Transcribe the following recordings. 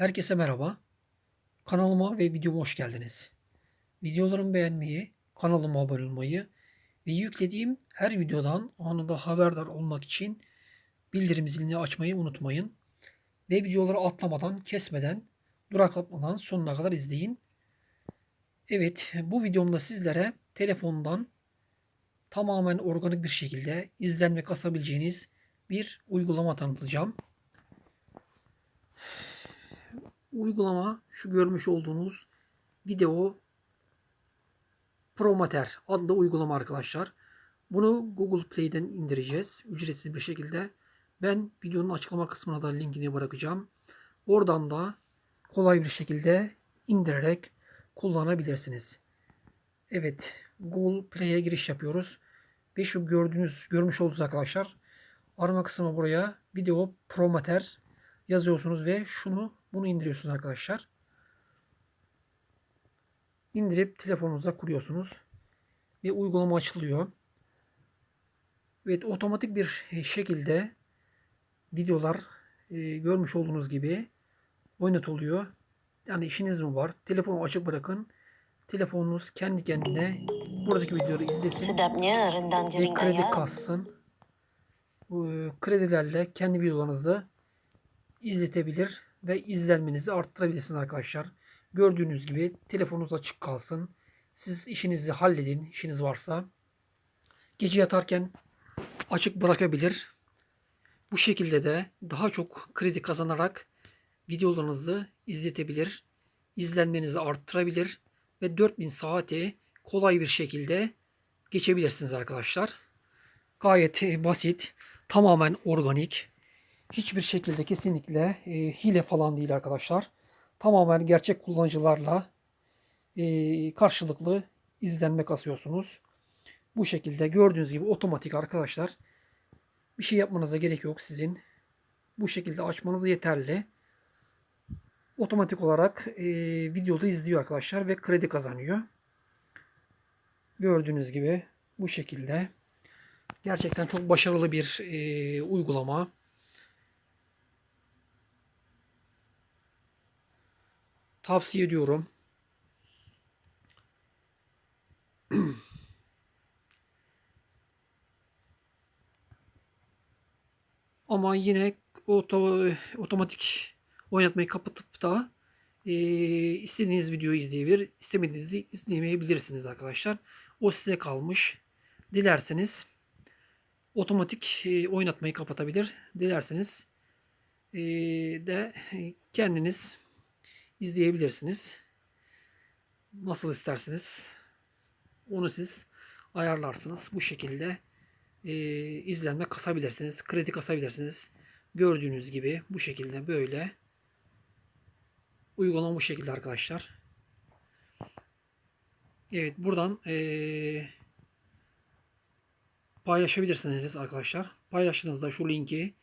Herkese merhaba. Kanalıma ve videoma hoş geldiniz. Videolarımı beğenmeyi, kanalıma abone olmayı ve yüklediğim her videodan anında haberdar olmak için bildirim zilini açmayı unutmayın. Ve videoları atlamadan, kesmeden, duraklatmadan sonuna kadar izleyin. Evet, bu videomda sizlere telefondan tamamen organik bir şekilde izlenme kasabileceğiniz bir uygulama tanıtacağım. Uygulama şu görmüş olduğunuz video Promater adlı uygulama arkadaşlar. Bunu Google Play'den indireceğiz ücretsiz bir şekilde. Ben videonun açıklama kısmına da linkini bırakacağım. Oradan da kolay bir şekilde indirerek kullanabilirsiniz. Evet, Google Play'e giriş yapıyoruz. Ve şu gördüğünüz, görmüş olduğunuz arkadaşlar arama kısmı buraya video Promater yazıyorsunuz ve şunu bunu indiriyorsunuz arkadaşlar. İndirip telefonunuza kuruyorsunuz. Ve uygulama açılıyor. Evet otomatik bir şekilde videolar e, görmüş olduğunuz gibi oynatılıyor. Yani işiniz mi var? Telefonu açık bırakın. Telefonunuz kendi kendine buradaki videoları izlesin ve kredi kassın. E, kredilerle kendi videolarınızı izletebilir ve izlenmenizi arttırabilirsiniz arkadaşlar. Gördüğünüz gibi telefonunuz açık kalsın. Siz işinizi halledin, işiniz varsa. Gece yatarken açık bırakabilir. Bu şekilde de daha çok kredi kazanarak videolarınızı izletebilir, izlenmenizi arttırabilir ve 4000 saati kolay bir şekilde geçebilirsiniz arkadaşlar. Gayet basit, tamamen organik. Hiçbir şekilde kesinlikle e, hile falan değil arkadaşlar. Tamamen gerçek kullanıcılarla e, karşılıklı izlenme kasıyorsunuz. Bu şekilde gördüğünüz gibi otomatik arkadaşlar. Bir şey yapmanıza gerek yok sizin. Bu şekilde açmanız yeterli. Otomatik olarak e, videoda izliyor arkadaşlar ve kredi kazanıyor. Gördüğünüz gibi bu şekilde. Gerçekten çok başarılı bir e, uygulama. Tavsiye ediyorum. Ama yine oto, otomatik oynatmayı kapatıp da e, istediğiniz videoyu izleyebilir, istemediğinizi izleyemeyebilirsiniz arkadaşlar. O size kalmış. Dilerseniz otomatik e, oynatmayı kapatabilir. Dilerseniz e, de kendiniz izleyebilirsiniz. Nasıl isterseniz onu siz ayarlarsınız. Bu şekilde e, izlenme kasabilirsiniz. Kredi kasabilirsiniz. Gördüğünüz gibi bu şekilde böyle uygulama bu şekilde arkadaşlar. Evet buradan e, paylaşabilirsiniz arkadaşlar. Paylaştığınızda şu linki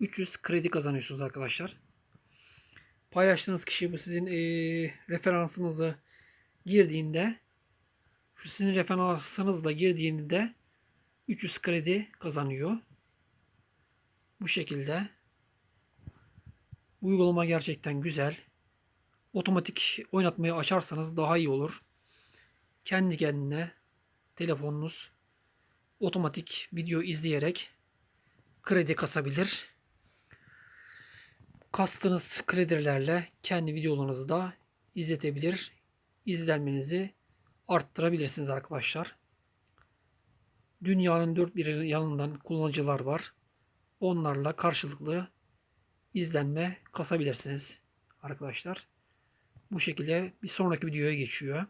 300 kredi kazanıyorsunuz arkadaşlar. Paylaştığınız kişi bu sizin e, referansınızı girdiğinde şu sizin referansınızla girdiğinde 300 kredi kazanıyor. Bu şekilde. Uygulama gerçekten güzel. Otomatik oynatmayı açarsanız daha iyi olur. Kendi kendine telefonunuz otomatik video izleyerek kredi kasabilir. Kastığınız kredilerle kendi videolarınızı da izletebilir. İzlenmenizi arttırabilirsiniz arkadaşlar. Dünyanın dört bir yanından kullanıcılar var. Onlarla karşılıklı izlenme kasabilirsiniz arkadaşlar. Bu şekilde bir sonraki videoya geçiyor.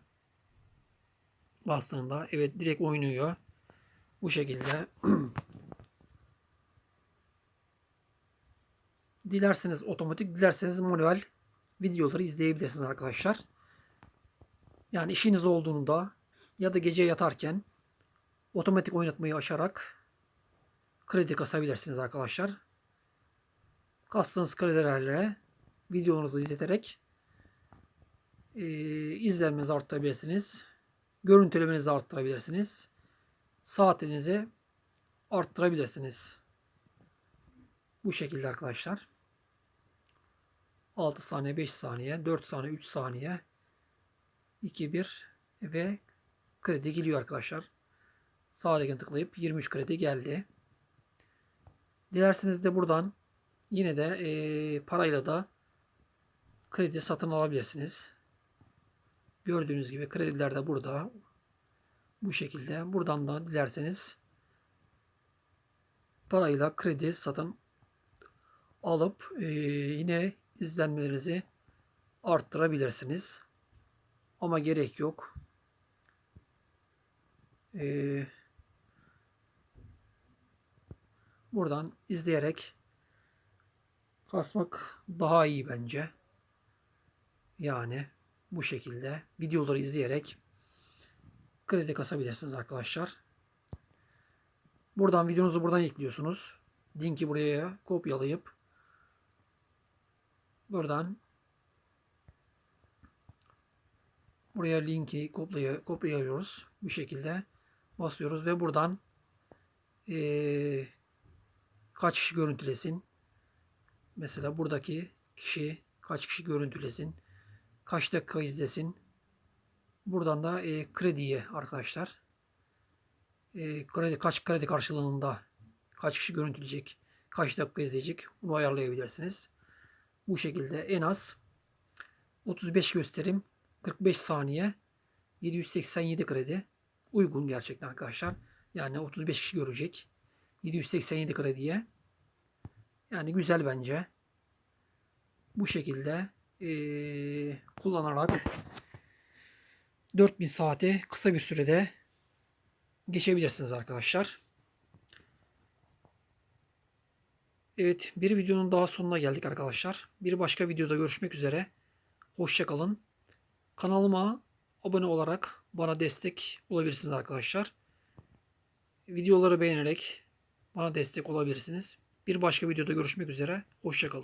Bastığında evet direkt oynuyor. Bu şekilde dilerseniz otomatik, dilerseniz manuel videoları izleyebilirsiniz arkadaşlar. Yani işiniz olduğunda ya da gece yatarken otomatik oynatmayı açarak kredi kasabilirsiniz arkadaşlar. Kastığınız kredilerle videonuzu izleterek e, izlenmenizi arttırabilirsiniz. Görüntülemenizi arttırabilirsiniz. Saatinizi arttırabilirsiniz. Bu şekilde arkadaşlar. 6 saniye, 5 saniye, 4 saniye, 3 saniye, 2, 1 ve kredi geliyor arkadaşlar. Sağdakine tıklayıp 23 kredi geldi. Dilerseniz de buradan yine de eee, parayla da kredi satın alabilirsiniz. Gördüğünüz gibi krediler de burada. Bu şekilde. Buradan da dilerseniz parayla kredi satın alıp eee, yine izlenmelerinizi arttırabilirsiniz. Ama gerek yok. Eee, buradan izleyerek kasmak daha iyi bence. Yani bu şekilde videoları izleyerek kredi kasabilirsiniz arkadaşlar. Buradan videonuzu buradan ekliyorsunuz. Linki buraya kopyalayıp buradan buraya linki kopyalıyoruz. Bu şekilde basıyoruz ve buradan eee, kaç kişi görüntülesin. Mesela buradaki kişi kaç kişi görüntülesin. Kaç dakika izlesin. Buradan da e, krediye arkadaşlar. E, kredi kaç kredi karşılığında kaç kişi görüntüleyecek, kaç dakika izleyecek bunu ayarlayabilirsiniz. Bu şekilde en az 35 gösterim 45 saniye 787 kredi uygun gerçekten arkadaşlar. Yani 35 kişi görecek. 787 krediye. Yani güzel bence. Bu şekilde eee, kullanarak 4000 saati kısa bir sürede geçebilirsiniz arkadaşlar. Evet bir videonun daha sonuna geldik arkadaşlar. Bir başka videoda görüşmek üzere. Hoşçakalın. Kanalıma abone olarak bana destek olabilirsiniz arkadaşlar. Videoları beğenerek bana destek olabilirsiniz. Bir başka videoda görüşmek üzere. Hoşçakalın.